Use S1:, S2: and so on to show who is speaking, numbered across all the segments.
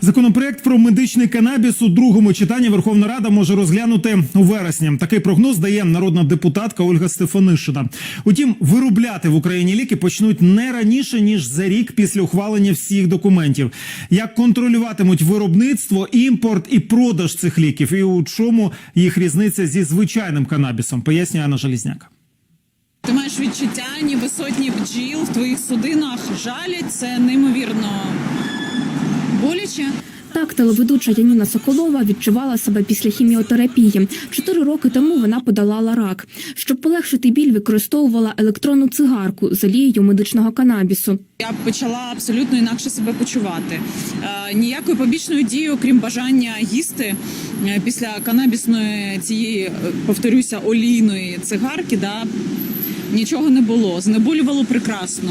S1: Законопроект про медичний канабіс у другому читанні Верховна Рада може розглянути у вересні. Такий прогноз дає народна депутатка Ольга Стефанишина. Утім, виробляти в Україні ліки почнуть не раніше ніж за рік після ухвалення всіх документів. Як контролюватимуть виробництво, імпорт і продаж цих ліків, і у чому їх різниця зі звичайним канабісом, пояснює Анна Желізняк.
S2: Ти маєш відчуття, ніби сотні бджіл в твоїх судинах жалять. Це неймовірно боляче.
S3: Так, телеведуча Яніна Соколова відчувала себе після хіміотерапії. Чотири роки тому вона подолала рак. Щоб полегшити біль, використовувала електронну цигарку з олією медичного канабісу.
S2: Я почала абсолютно інакше себе почувати. Е, ніякої побічної дії, окрім бажання їсти е, після канабісної цієї, е, повторюся, олійної цигарки, да, нічого не було. Знеболювало прекрасно.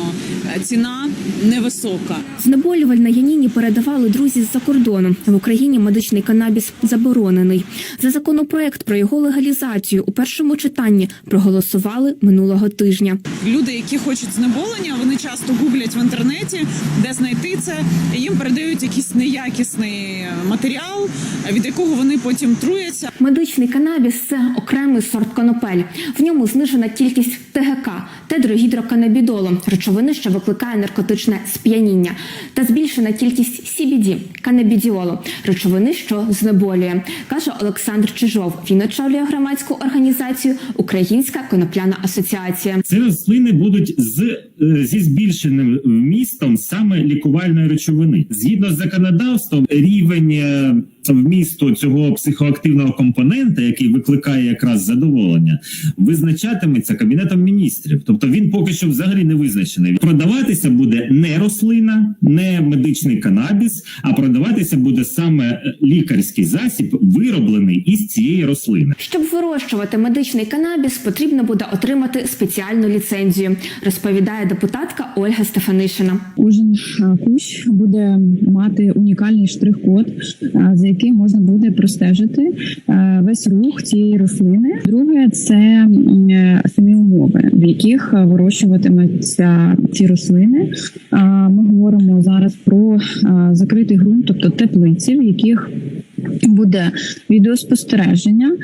S2: Ціна невисока.
S3: Знеболювальна Яніні передавали друзі з-за кордону. В Україні медичний канабіс заборонений. За законопроект про його легалізацію у першому читанні проголосували минулого тижня.
S2: Люди, які хочуть знеболення, вони часто гуглять в інтернеті, де знайти це. Їм передають якийсь неякісний матеріал, від якого вони потім труяться.
S3: Медичний канабіс це окремий сорт конопель. В ньому знижена кількість НГК ТГК тетрагідроканабідолу, речовини, що викликає наркотичне сп'яніння, та збільшена кількість CBD – канабідіолу, речовини, що знеболює, каже Олександр Чижов. Він очолює громадську організацію Українська конопляна асоціація.
S4: Ці рослини будуть з е, зі збільшеним вмістом саме лікувальної речовини. Згідно з законодавством, рівень е, вмісту цього психоактивного компонента, який викликає якраз задоволення, визначатиметься кабінетом міністрів. Тобто він поки що взагалі не визначений. Продаватися буде не рослина, не медичний канабіс, а продаватися буде саме е, лікарський засіб, вироблений із цієї рослини.
S3: Щоб вирощувати медичний канабіс, потрібно буде отримати спеціальну ліцензію, розповідає депутатка Ольга Стефанишина.
S5: Кожен е, кущ буде мати унікальний штрих-код, е, за яким можна буде простежити весь рух цієї рослини. Друге це самі умови, в яких е, вирощуватимуться ці рослини. Ми говоримо зараз про е, закритий ґрунт, тобто теплиці, в яких буде відеоспостереження,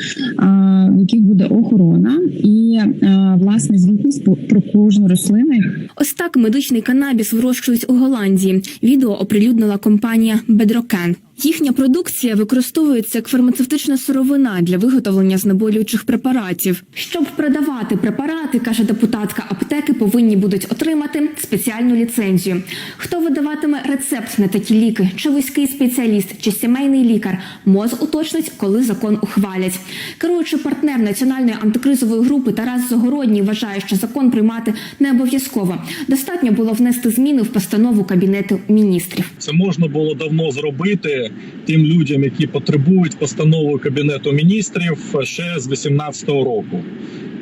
S5: в яких буде охорона і е, власне звітність про кожну рослину,
S3: Ось так медичний канабіс вирощують у Голландії. Відео оприлюднила компанія Bedrocan. Їхня продукція використовується як фармацевтична сировина для виготовлення знеболюючих препаратів. Щоб продавати препарати, каже депутатка, аптеки повинні будуть отримати спеціальну ліцензію. Хто видаватиме рецепт на такі ліки, чи вузький спеціаліст, чи сімейний лікар, МОЗ уточнить, коли закон ухвалять. Керуючий партнер національної антикризової групи Тарас Загородній вважає, що закон приймати не обов'язково. Достатньо було внести зміни в постанову кабінету міністрів.
S6: Це можна було давно зробити тим людям, які потребують постанови кабінету міністрів ще з 2018 року.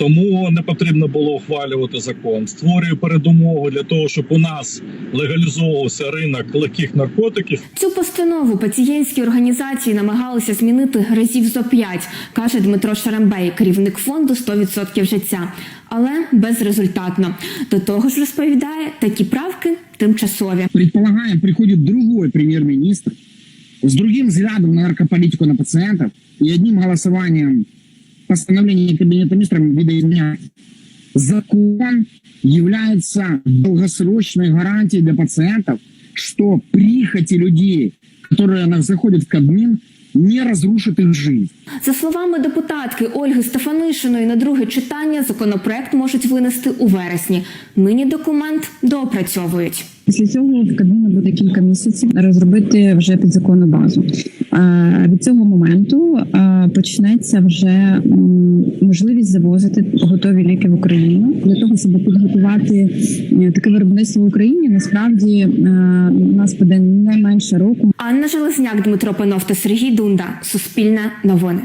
S6: Тому не потрібно було ухвалювати закон. Створює передумову для того, щоб у нас легалізовувався ринок легких наркотиків.
S3: Цю постанову пацієнтські організації намагалися змінити разів зо п'ять, каже Дмитро Шарамбей, керівник фонду «100% життя, але безрезультатно. До того ж розповідає, такі правки тимчасові.
S7: предполагаем, приходит другой премьер-министр с другим взглядом на наркополитику на пациентов и одним голосованием постановления Кабинета министров видоизменять Закон является долгосрочной гарантией для пациентов, что прихоти людей, которые заходят в Кабмин, не разрушит их жизнь.
S3: За словами депутатки Ольги Стефанишиної, на друге читання законопроект можуть винести у вересні. Нині документ доопрацьовують.
S5: Після цього в Кабміну буде кілька місяців розробити вже підзаконну базу. Від цього моменту почнеться вже можливість завозити готові ліки в Україну для того, щоб підготувати е, таке виробництво в Україні. Насправді е, у нас буде не менше року.
S3: Анна Железняк, Дмитро Панов та Сергій Дунда. Суспільне новини.